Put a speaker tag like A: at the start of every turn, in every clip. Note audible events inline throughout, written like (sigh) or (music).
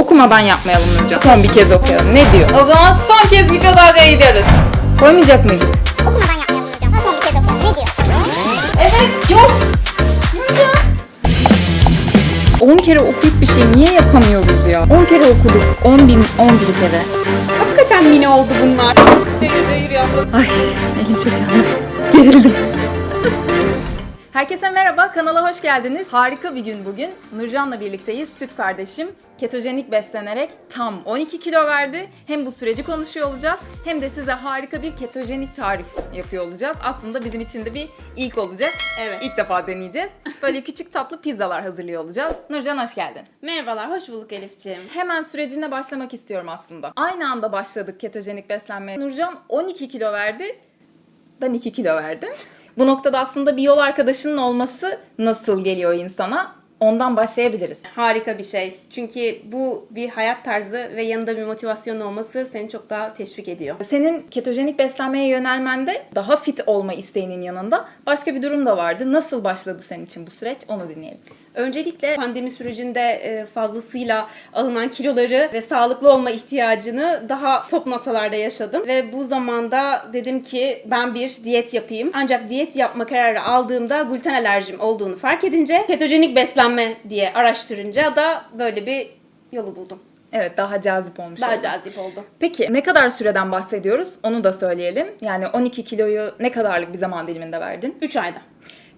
A: Okumadan yapmayalım Nurcan. Son bir kez okuyalım. Ne diyor? O zaman son kez mikrodalgaya gidiyoruz. Koymayacak mıydık?
B: Okumadan yapmayalım hocam. Son bir kez okuyalım. Ne diyor?
A: Evet. Yok. Nurcan. 10 kere okuyup bir şey niye yapamıyoruz ya? 10 kere okuduk. 10 bin, 10 bin kere. Hakikaten mini oldu bunlar. Cayır cayır yaptım. Ay elim çok yandı. Gerildim. Herkese merhaba, kanala hoş geldiniz. Harika bir gün bugün. Nurcan'la birlikteyiz, süt kardeşim. Ketojenik beslenerek tam 12 kilo verdi. Hem bu süreci konuşuyor olacağız, hem de size harika bir ketojenik tarif yapıyor olacağız. Aslında bizim için de bir ilk olacak.
C: Evet.
A: İlk defa deneyeceğiz. Böyle (laughs) küçük tatlı pizzalar hazırlıyor olacağız. Nurcan hoş geldin.
C: Merhabalar, hoş bulduk Elifciğim.
A: Hemen sürecine başlamak istiyorum aslında. Aynı anda başladık ketojenik beslenmeye. Nurcan 12 kilo verdi. Ben 2 kilo verdim. Bu noktada aslında bir yol arkadaşının olması nasıl geliyor insana? Ondan başlayabiliriz.
C: Harika bir şey. Çünkü bu bir hayat tarzı ve yanında bir motivasyon olması seni çok daha teşvik ediyor.
A: Senin ketojenik beslenmeye yönelmende daha fit olma isteğinin yanında başka bir durum da vardı. Nasıl başladı senin için bu süreç? Onu dinleyelim.
C: Öncelikle pandemi sürecinde e, fazlasıyla alınan kiloları ve sağlıklı olma ihtiyacını daha top noktalarda yaşadım. Ve bu zamanda dedim ki ben bir diyet yapayım. Ancak diyet yapma kararı aldığımda gluten alerjim olduğunu fark edince ketojenik beslenme diye araştırınca da böyle bir yolu buldum.
A: Evet daha cazip olmuş
C: Daha
A: oldu.
C: cazip oldu.
A: Peki ne kadar süreden bahsediyoruz? Onu da söyleyelim. Yani 12 kiloyu ne kadarlık bir zaman diliminde verdin?
C: 3 ayda.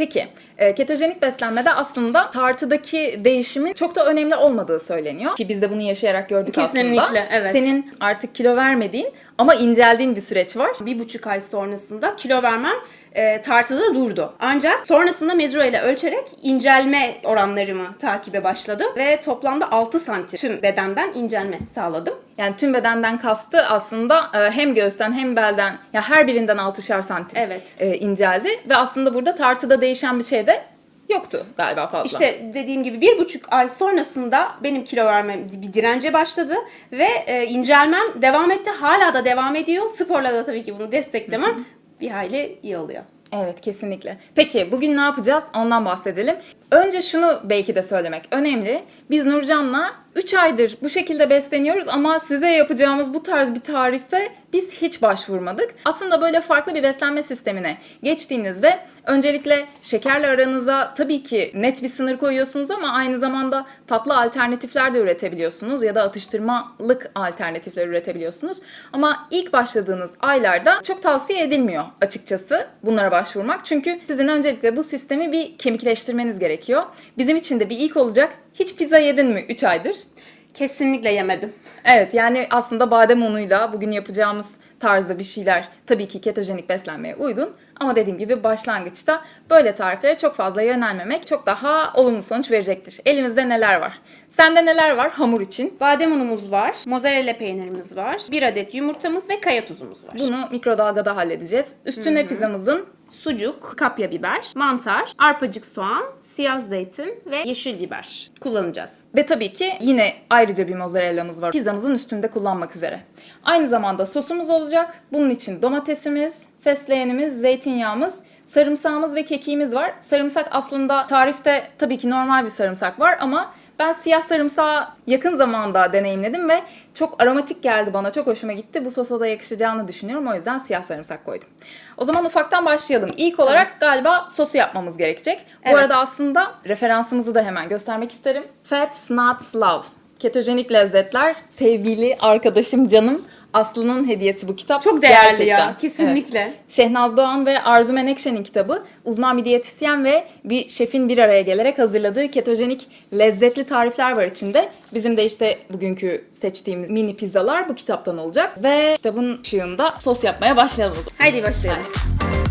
A: Peki, e, ketojenik beslenmede aslında tartıdaki değişimin çok da önemli olmadığı söyleniyor. Ki biz de bunu yaşayarak gördük
C: Kesinlikle,
A: aslında.
C: evet.
A: Senin artık kilo vermediğin ama inceldiğin bir süreç var.
C: bir buçuk ay sonrasında kilo vermem e, tartıda durdu. Ancak sonrasında mezura ile ölçerek incelme oranlarımı takibe başladım ve toplamda 6 santim tüm bedenden incelme sağladım.
A: Yani tüm bedenden kastı aslında e, hem göğüsten hem belden ya her birinden 6'şar santim
C: Evet.
A: e, inceldi ve aslında burada tartıda değişen bir şey de yoktu galiba fazla.
C: İşte dediğim gibi bir buçuk ay sonrasında benim kilo vermem bir dirence başladı ve e, incelmem devam etti. Hala da devam ediyor. Sporla da tabii ki bunu desteklemem bir hayli iyi oluyor.
A: Evet kesinlikle. Peki bugün ne yapacağız? Ondan bahsedelim. Önce şunu belki de söylemek önemli. Biz Nurcan'la 3 aydır bu şekilde besleniyoruz ama size yapacağımız bu tarz bir tarife biz hiç başvurmadık. Aslında böyle farklı bir beslenme sistemine geçtiğinizde öncelikle şekerle aranıza tabii ki net bir sınır koyuyorsunuz ama aynı zamanda tatlı alternatifler de üretebiliyorsunuz ya da atıştırmalık alternatifler üretebiliyorsunuz. Ama ilk başladığınız aylarda çok tavsiye edilmiyor açıkçası bunlara başvurmak. Çünkü sizin öncelikle bu sistemi bir kemikleştirmeniz gerekiyor. Bizim için de bir ilk olacak. Hiç pizza yedin mi 3 aydır?
C: Kesinlikle yemedim.
A: Evet yani aslında badem unuyla bugün yapacağımız tarzda bir şeyler tabii ki ketojenik beslenmeye uygun. Ama dediğim gibi başlangıçta böyle tariflere çok fazla yönelmemek çok daha olumlu sonuç verecektir. Elimizde neler var? Sende neler var hamur için?
C: Badem unumuz var, mozzarella peynirimiz var, bir adet yumurtamız ve kaya tuzumuz var.
A: Bunu mikrodalgada halledeceğiz. Üstüne pizzamızın
C: sucuk, kapya biber, mantar, arpacık soğan, siyah zeytin ve yeşil biber kullanacağız.
A: Ve tabii ki yine ayrıca bir mozzarella'mız var. Pizzamızın üstünde kullanmak üzere. Aynı zamanda sosumuz olacak. Bunun için domatesimiz, fesleğenimiz, zeytinyağımız, sarımsağımız ve kekiğimiz var. Sarımsak aslında tarifte tabii ki normal bir sarımsak var ama ben siyah sarımsağı yakın zamanda deneyimledim ve çok aromatik geldi bana. Çok hoşuma gitti. Bu sosa da yakışacağını düşünüyorum. O yüzden siyah sarımsak koydum. O zaman ufaktan başlayalım. İlk olarak galiba sosu yapmamız gerekecek. Bu
C: Evet.
A: arada aslında referansımızı da hemen göstermek isterim. Fats Not Love. Ketojenik lezzetler. Sevgili arkadaşım canım Aslı'nın hediyesi bu kitap.
C: Çok değerli
A: Gerçekten.
C: ya, kesinlikle.
A: Evet. Şehnaz Doğan ve Arzu Menekşe'nin kitabı. Uzman bir diyetisyen ve bir şefin bir araya gelerek hazırladığı ketojenik lezzetli tarifler var içinde. Bizim de işte bugünkü seçtiğimiz mini pizzalar bu kitaptan olacak. Ve kitabın ışığında sos yapmaya başlayalım.
C: Haydi başlayalım.
A: Evet.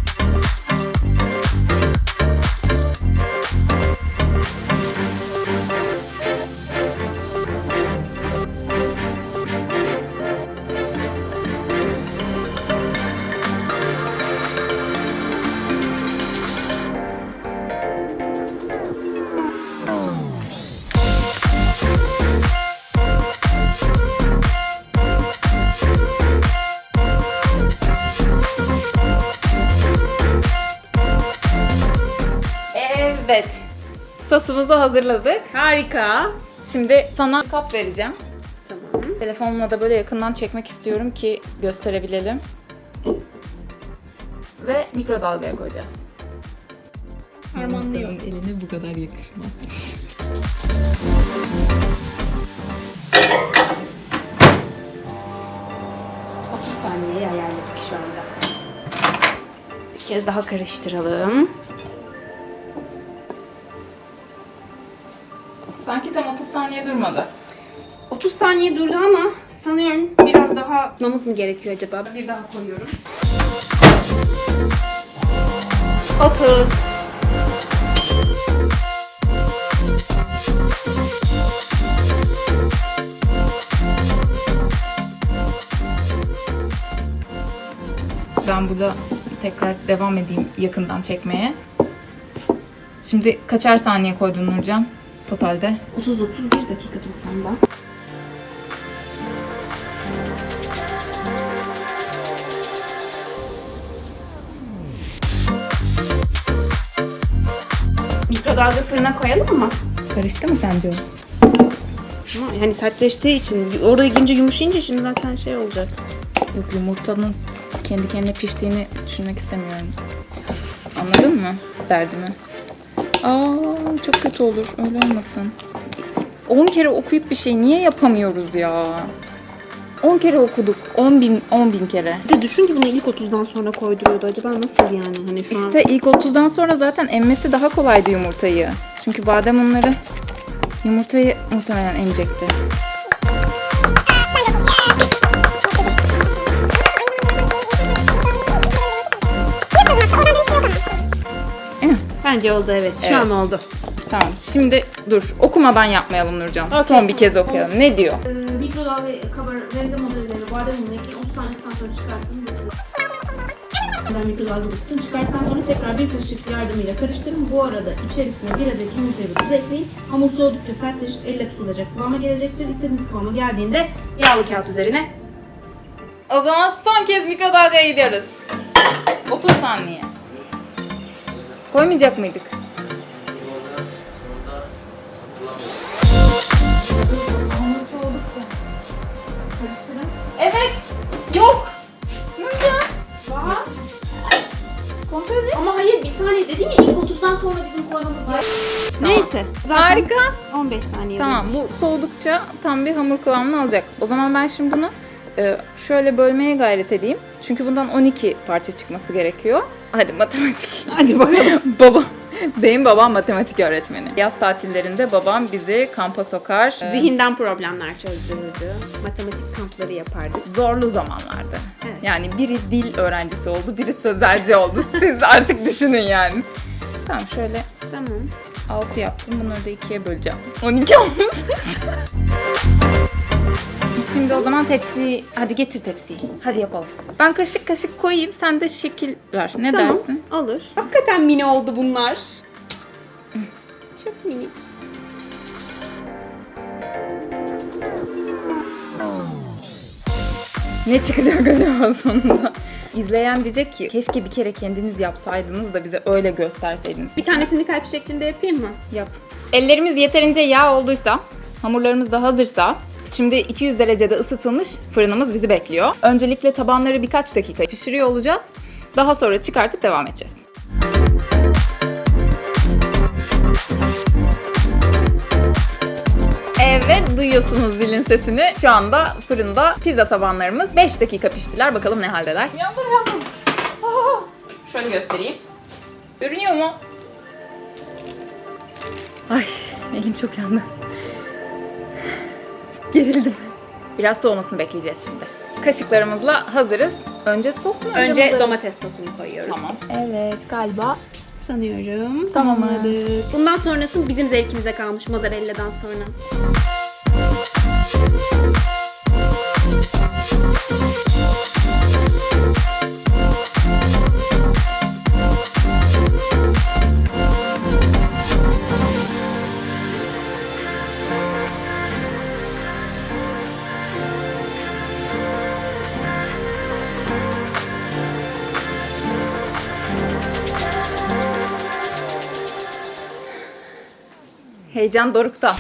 A: Sosumuzu hazırladık.
C: Harika.
A: Şimdi sana kap vereceğim. Telefonumla da böyle yakından çekmek istiyorum ki gösterebilelim. Ve mikrodalgaya koyacağız. Harmanlıyor.
D: eline bu kadar yakışmaz.
C: saniyeyi ayarladık şu anda. Bir kez daha karıştıralım.
A: Saniye durmadı.
C: 30 saniye durdu ama sanıyorum biraz daha namız mı gerekiyor acaba? Bir daha koyuyorum. 30
A: Ben burada tekrar devam edeyim yakından çekmeye. Şimdi kaçar saniye koydun Nurcan totalde?
C: 30 31 dakika toplamda. Mikrodalga fırına koyalım mı?
A: Karıştı mı sence o?
C: Ama yani sertleştiği için orada girince yumuşayınca şimdi zaten şey olacak.
A: Yok yumurtanın kendi kendine piştiğini düşünmek istemiyorum. Anladın mı derdimi? Aa çok kötü olur. Öyle olmasın. 10 kere okuyup bir şey niye yapamıyoruz ya? 10 kere okuduk. 10 bin, 10 bin kere.
C: Bir de düşün ki bunu ilk 30'dan sonra koyduruyordu. Acaba nasıl yani? Hani şu an...
A: İşte ilk 30'dan sonra zaten emmesi daha kolaydı yumurtayı. Çünkü badem unları yumurtayı muhtemelen emecekti.
C: Bence oldu evet. Şu
A: Evet.
C: an oldu.
A: Tamam şimdi dur okumadan yapmayalım Nurcan.
C: Okey.
A: Son bir kez okuyalım. Ne diyor?
C: Ee, mikrodalga kabar rende modellerini badem ununa ekleyin. 30 saniyesinden sonra çıkartın. Ben mikrodalga ısıtın. Çıkarttıktan sonra tekrar bir kaşık yardımıyla karıştırın. Bu arada içerisine bir adet yumurtayı ve tuz ekleyin. Hamur soğudukça sertleşip elle tutulacak kıvama gelecektir. İstediğiniz kıvama geldiğinde yağlı kağıt üzerine
A: O zaman son kez mikrodalgaya gidiyoruz. 30 saniye. Koymayacak mıydık? Hamur soğudukça. Karıştırın. Evet. Yok. Nurcan.
C: Daha.
A: Kontrol et.
C: Ama hayır bir saniye dedin ya ilk 30'dan sonra bizim koymamız gerekiyor. Neyse. Zaten
A: Harika.
C: 15 saniye.
A: Tamam bu soğudukça tam bir hamur kıvamını alacak. O zaman ben şimdi bunu e, şöyle bölmeye gayret edeyim. Çünkü bundan 12 parça çıkması gerekiyor. Hadi matematik. (laughs)
C: Hadi bakalım.
A: babam. Benim babam matematik öğretmeni. Yaz tatillerinde babam bizi kampa sokar. E,
C: Zihinden problemler çözdürürdü. Matematik kampları yapardık.
A: zorlu zamanlarda.
C: Evet.
A: Yani biri dil öğrencisi oldu, biri sözelci oldu. (laughs) Siz artık düşünün yani. Tamam şöyle
C: Tamam.
A: 6 yaptım. Bunları da 2'ye böleceğim. 12 olmasın. (laughs) Şimdi o zaman tepsiyi, hadi getir tepsiyi. Hadi yapalım. Ben kaşık kaşık koyayım, sen de şekil ver. Ne
C: tamam.
A: dersin?
C: Olur. Hakikaten mini oldu bunlar. Çok minik.
A: Ne çıkacak acaba sonunda? İzleyen diyecek ki keşke bir kere kendiniz yapsaydınız da bize öyle gösterseydiniz.
C: Bir tanesini kalp şeklinde yapayım mı?
A: Yap. Ellerimiz yeterince yağ olduysa, hamurlarımız da hazırsa, şimdi 200 derecede ısıtılmış fırınımız bizi bekliyor. Öncelikle tabanları birkaç dakika pişiriyor olacağız. Daha sonra çıkartıp devam edeceğiz. Evet duyuyorsunuz zilin sesini. Şu anda fırında pizza tabanlarımız 5 dakika piştiler. Bakalım ne haldeler. Yandım yandım. Şöyle göstereyim. Görünüyor mu? Ay elim çok yandı. Gerildim. Biraz soğumasını bekleyeceğiz şimdi. Kaşıklarımızla hazırız. Önce sos mu?
C: Önce
A: mızır-
C: domates sosunu koyuyoruz.
A: Tamam. Evet galiba.
C: Sanıyorum.
A: Tamam.
C: Tamamladık. Bundan sonrası bizim zevkimize kalmış mozzarella'dan sonra.
A: Heyecan dorukta.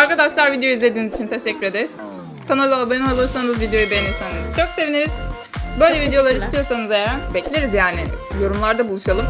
A: Arkadaşlar video izlediğiniz için teşekkür ederiz. Kanala abone olursanız, videoyu beğenirseniz çok seviniriz. Böyle videolar
C: teşekkürler.
A: istiyorsanız eğer bekleriz yani. Yorumlarda buluşalım.